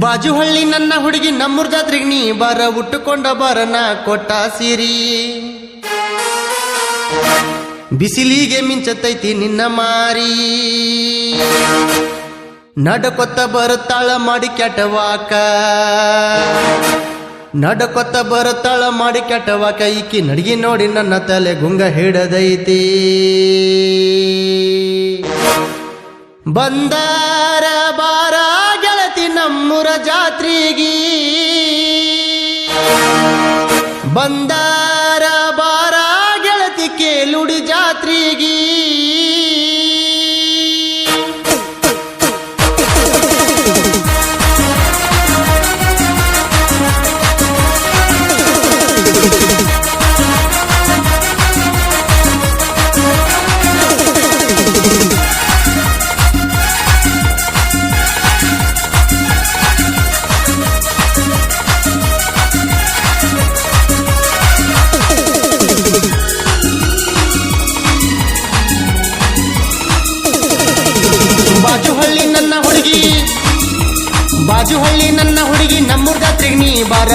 ಬಾಜು ಹಳ್ಳಿ ನನ್ನ ಹುಡುಗಿ ನಮ್ಮೂರ್ ಜಾತ್ರೆಗೆ ನೀ ಬರ ಉಟ್ಟುಕೊಂಡ ಬರನ ಕೊಟ್ಟ ಸಿರಿ. ಬಿಸಿಲಿಗೆ ಮಿಂಚತೈತಿ ನಿನ್ನ ಮಾರಿ. ನಡಕೊತ್ತ ಬರುತ್ತಾಳ ಮಾಡಿ ಕೆಟವಾಕ ನಡಕೊತ್ತ ಬರುತ್ತಾಳ ಮಾಡಿ ಕೆಟವಾಕ ಈಕಿ ನಡಿಗೆ ನೋಡಿ ನನ್ನ ತಲೆ ಗುಂಗ ಹಿಡದೈತಿ. ನಮ್ಮೂರ ಜಾತ್ರೆಗಿ ಬಂದಾರ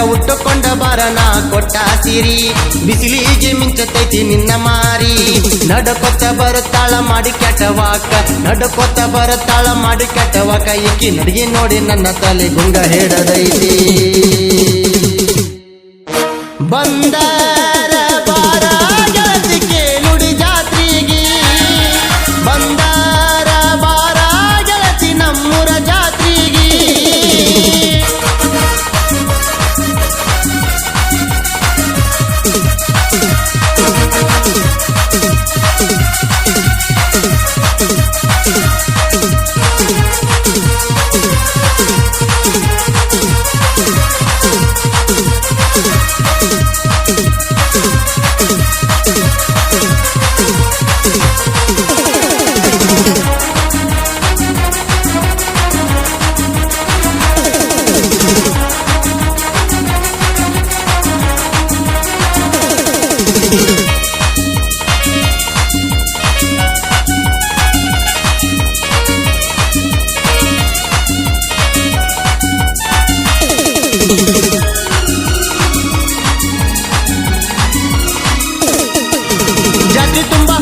ಉಟ್ಟುಕೊಂಡ ಬರನ ಕೊಟ್ಟ ಸಿರಿ. ಬಿಸಿಲಿಗೆ ಮಿಂಚತೈತಿ ನಿನ್ನ ಮಾರಿ. ನಡಕೊತ್ತ ಬರುತ್ತಾಳ ಮಾಡಿ ಕೆಟ್ಟವಾಕ. ನಡಕೊತ್ತ ಬರುತ್ತಾಳ ಮಾಡಿ ಕೆಟ್ಟವಾಕ. ಇಕ್ಕಿ ನಡಿಗೆ ನೋಡಿ ನನ್ನ ತಲೆ ಗುಂಗ ಹೇಳದೈತಿ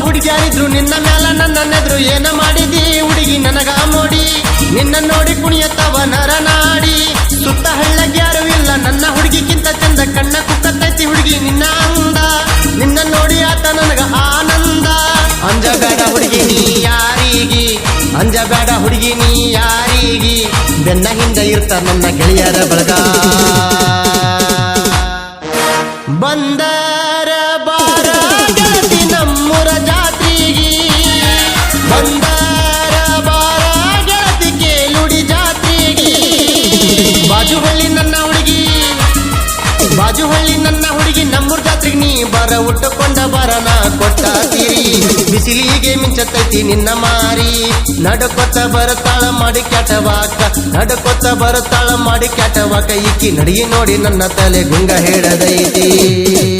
ಹುಡುಗಿಯಾರಿದ್ರು, ನಿನ್ನ ಮ್ಯಾಲ ನನ್ನ ನೆದ್ರು ಏನ ಮಾಡಿದಿ? ಹುಡುಗಿ ನನಗ ಮೋಡಿ ನಿನ್ನ ನೋಡಿ ಕುಣಿಯತ್ತವ ನರನಾಡಿ. ಸುತ್ತ ಹಳ್ಳಗ್ಯಾರು ಇಲ್ಲ, ನನ್ನ ಹುಡುಗಿಗಿಂತ ಚಂದ ಕಣ್ಣ ಕುಕ್ಕತ್ತೈತಿ ಹುಡುಗಿ ನೀ ಯಾರಿಗಿ? ಬೆನ್ನ ಹಿಂದೆ ಇರ್ತ ನನ್ನ ಗೆಳೆಯರ ಬಳಗ. ಬಂದರ ಬಾರ ಗೆಳತಿ ಕೇಳುಡಿ ಬಾಜು ಬಿಸಿಲಿಗೆ ಮಿಂಚತೈತಿ ನಿನ್ನ ಮಾರಿ. ನಡಕೊತ್ತ ಬರತಾಳ ಮಾಡಿ ಕ್ಯಾಟವಾಕ. ನಡಕೊತ್ತ ಬರತಾಳ ಮಾಡಿ ಕ್ಯಾಟವಾಕ. ಈಕಿ ನಡಿಗೆ ನೋಡಿ ನನ್ನ ತಲೆ ಗುಂಗ ಹೇಳದೈತಿ.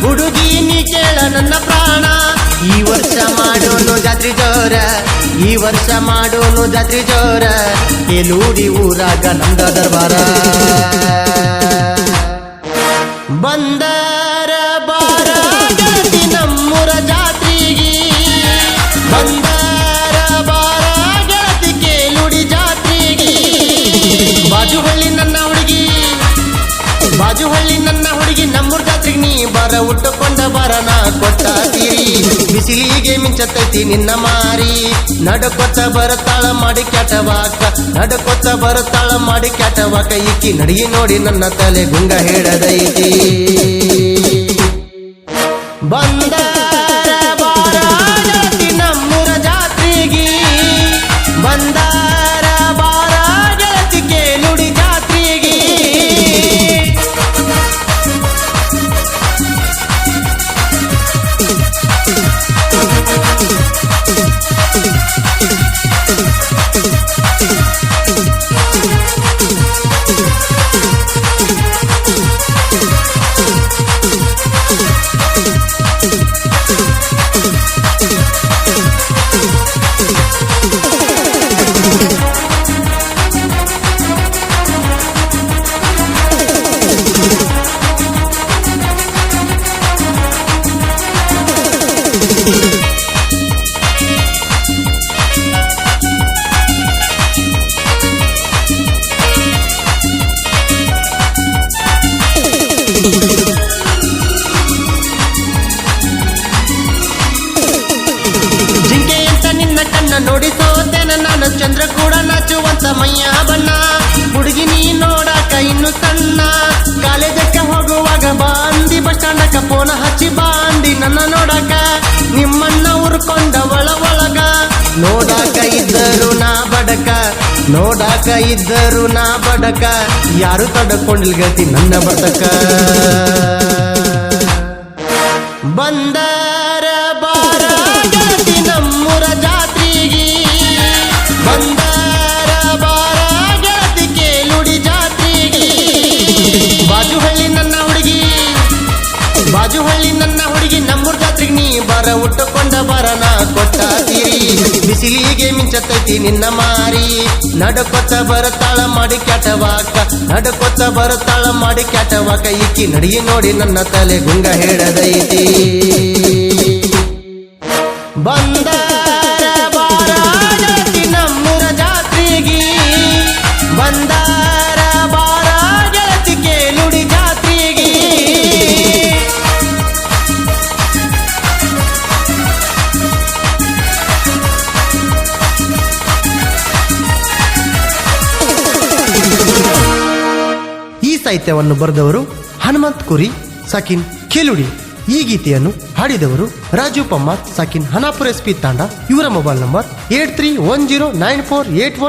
ಹುಡುಗಿ ನೀ ಕೇಳ ನನ್ನ ಪ್ರಾಣ. ಈ ವರ್ಷ ಮಾಡೋನು ಜಾತ್ರಿ ಜೋರ. ಈ ವರ್ಷ ಮಾಡೋನು ಜಾತ್ರಿ ಜೋರ. ಎಲೂಡಿ ಊರಾಗ ನಮ್ದ ದರ್ಬಾರ. ಬಂದಾರ ಬರನ ಕೊಟ್ಟ ತೀರಿ ಬಿಸಿಲಿಗೆ ಮಿಂಚತೈತಿ ನಿನ್ನ ಮಾರಿ. ನಡಕೊತ್ತ ಬರುತ್ತಾಳ ಮಾಡಿ ಕೆಟವಾಕ ನಡಕೊತ್ತ ಬರುತ್ತಾಳ ಮಾಡಿ ಕೆಟವಾಕ ಇಕ್ಕಿ ನಡಿಗೆ ನೋಡಿ ನನ್ನ ತಲೆ ಗುಂಗ ಹೇಳದೈತಿ. ಬಂದಾರ ನೋಡಾಕ ಇದ್ದರು ನಾ ಬಡಕ ನೋಡಾಕ ಇದ್ದರು ನಾ ಬಡಕ. ಯಾರು ತಡಕೊಂಡಿಲ್ ನನ್ನ ಬಡಕ ಬಂದಾರ ಬಿಸಿಲಿಗೆ ಮಿಂಚತೈತಿ ನಿನ್ನ ಮಾರಿ. ನಡಕೊತ್ತ ಬರತಾಳ ಮಾಡಿ ಕೆಟವಾಕ ನಡಕೊತ್ತ ಬರತಾಳ ಮಾಡಿ ಕೆಟವಾಕ ಇಕ್ಕಿ ನಡಿಗೆ ನೋಡಿ ನನ್ನ ತಲೆ ಗುಂಗ ಹೇಳದೈತಿ ಬಂದಾರ ಸಾಹಿತ್ಯವನ್ನು ಬರೆದವರು ಹನುಮಂತ್ ಕುರಿ, ಸಕಿನ್ ಖೇಲುಡಿ. ಈ ಗೀತೆಯನ್ನು ಹಾಡಿದವರು ರಾಜು ಪಮ್ಮತ್ ಸಕಿನ್ ಹನಾಪುರ ಎಸ್ಪಿ ತಾಂಡ. ಇವರ mobile number eight three one zero nine four eight one